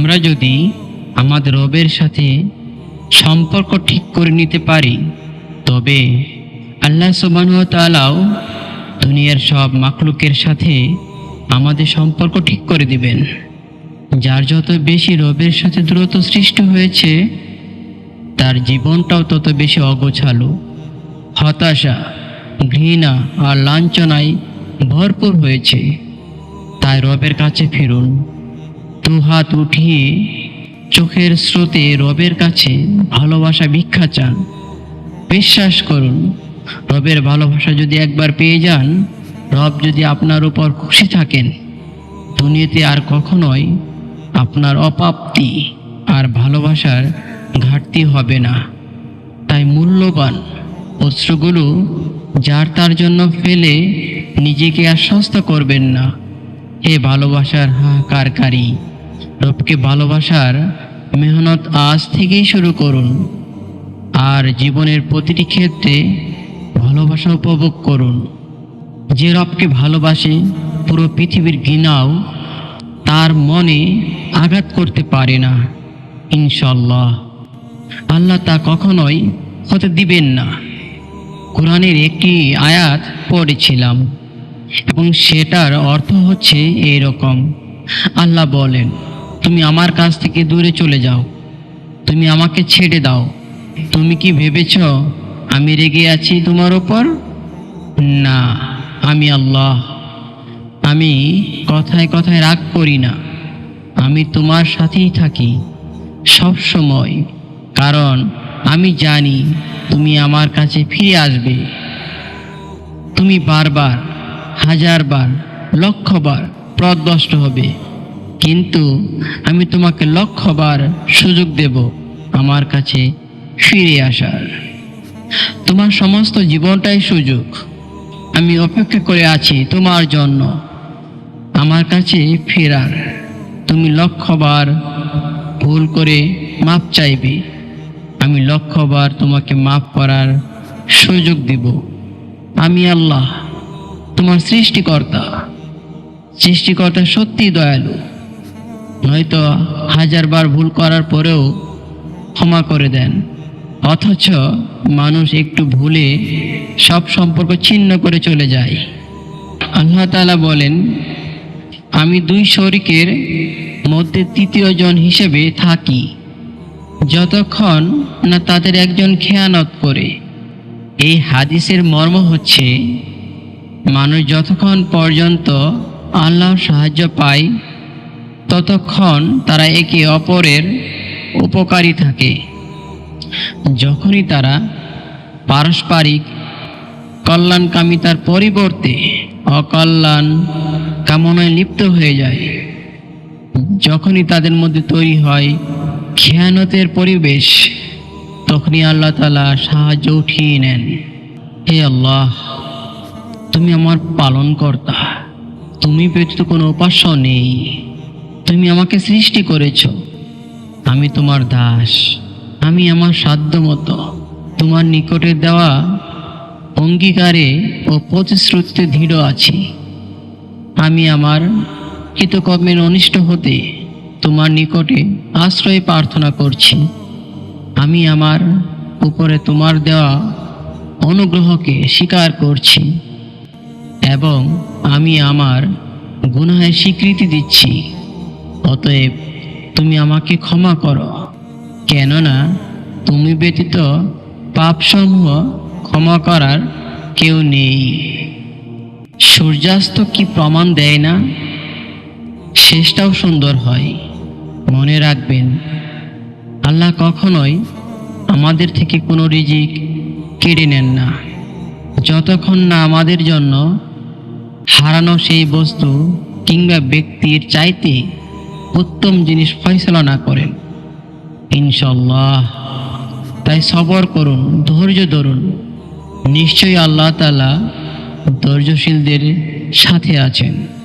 আমরা যদি আমাদের রবের সাথে সম্পর্ক ঠিক করে নিতে পারি, তবে আল্লাহ তাআলাও দুনিয়ার সব মাখলুকের সাথে আমাদের সম্পর্ক ঠিক করে দিবেন। যার যত বেশি রবের সাথে দ্রুত সৃষ্টি হয়েছে, তার জীবনটাও তত বেশি অগোছালো। হতাশা, ঘৃণা আর লাঞ্ছনায় ভরপুর হয়েছে। তাই রবের কাছে ফিরুন। দু হাত উঠিয়ে চোখের স্রোতে রবের কাছে ভালোবাসা ভিক্ষা চান। বিশ্বাস করুন, রবের ভালোবাসা যদি একবার পেয়ে যান, রব যদি আপনার উপর খুশি থাকেন, দুনিয়াতে আর কখনোই আপনার অপ্রাপ্তি আর ভালোবাসার ঘাটতি হবে না। তাই মূল্যবান অস্ত্রগুলো যার তার জন্য ফেলে নিজেকে আশ্বস্ত করবেন না। হে ভালোবাসার হাহাকারকারী। রবকে ভালোবাসার মেহনত আজ থেকেই শুরু করুন। আর জীবনের প্রতিটি ক্ষেত্রে ভালোবাসা উপভোগ করুন। যে রবকে ভালোবাসে, পুরো পৃথিবীর ঘৃণাও তার মনে আঘাত করতে পারে না। ইনশাল্লাহ আল্লাহ তা কখনোই হতে দিবেন না। কোরআনের একটি আয়াত পড়েছিলাম, এবং সেটার অর্থ হচ্ছে এই রকম আল্লাহ বলেন তুমি আমার কাছ থেকে দূরে চলে যাও। তুমি আমাকে ছেড়ে দাও। তুমি কি ভেবেছ আমি রেগে আছি তোমার ওপর? না, আমি আল্লাহ। আমি কথায় কথায় রাগ করি না। আমি তোমার সাথেই থাকি সব সময়। কারণ আমি জানি তুমি আমার কাছে ফিরে আসবে। তুমি বারবার, হাজারবার, লক্ষবার প্রদষ্ট হবে। কিন্তু আমি তোমাকে লক্ষবার সুযোগ দেব আমার কাছে ফিরে আসার। তোমার সমস্ত জীবনটাই সুযোগ। আমি অপেক্ষা করে আছি তোমার জন্য আমার কাছে ফেরার। তুমি লক্ষবার ভুল করে মাপ চাইবে। আমি লক্ষবার তোমাকে মাফ করার সুযোগ দিব। আমি আল্লাহ, তোমার সৃষ্টিকর্তা। সৃষ্টিকর্তা সত্যি দয়ালু। নয়তো হাজারবার ভুল করার পরেও ক্ষমা করে দেন। অথচ মানুষ একটু ভুলে সব সম্পর্ক ছিন্ন করে চলে যায়। আল্লাহ তালা বলেন, আমি দুই শরিকের মধ্যে তৃতীয় জন হিসেবে থাকি। যতক্ষণ না তাদের একজন খেয়ানত করে। এই হাদিসের মর্ম হচ্ছে, মানুষ যতক্ষণ পর্যন্ত আল্লাহর সাহায্য পায় ততক্ষণ তারা একে অপরের উপকারী থাকে। যখনই তারা পারস্পরিক কল্যাণকামিতার পরিবর্তে অকল্যাণ কামনায় লিপ্ত হয়ে যায়, যখনই তাদের মধ্যে তৈরি হয় খেয়ানতের পরিবেশ, তখনই আল্লাহ তালা সাহায্য উঠিয়ে নেন। হে আল্লাহ, তুমি আমার পালনকর্তা, তুমি ব্যতীত কোনো উপাস্য নেই। তুমি আমাকে সৃষ্টি করেছ। আমি তোমার দাস। আমি আমার সাধ্য মতো তোমার নিকটে দেওয়া অঙ্গীকারে ও প্রতিশ্রুতিতে দৃঢ় আছি। আমি আমার কৃতকর্মের অনিষ্ট হতে তোমার নিকটে আশ্রয় প্রার্থনা করছি। আমি আমার উপরে তোমার দেওয়া অনুগ্রহকে স্বীকার করছি এবং আমি আমার গুনাহের স্বীকৃতি দিচ্ছি। অতএব তুমি আমাকে ক্ষমা করো। কেননা তুমি ব্যতীত পাপসমূহ ক্ষমা করার কেউ নেই। সূর্যাস্ত কি প্রমাণ দেয় না? শেষটাও সুন্দর হয়। মনে রাখবেন, আল্লাহ কখনোই আমাদের থেকে কোনো রিজিক কেড়ে নেন না। যতক্ষণ না আমাদের জন্য হারানো সেই বস্তু কিংবা ব্যক্তির চাইতে উত্তম জিনিস ফয়সলা না করেন। ইনশাল্লাহ তাই সবর করুন, ধৈর্য ধরুন। নিশ্চয়ই আল্লাহ তালা ধৈর্যশীলদের সাথে আছেন।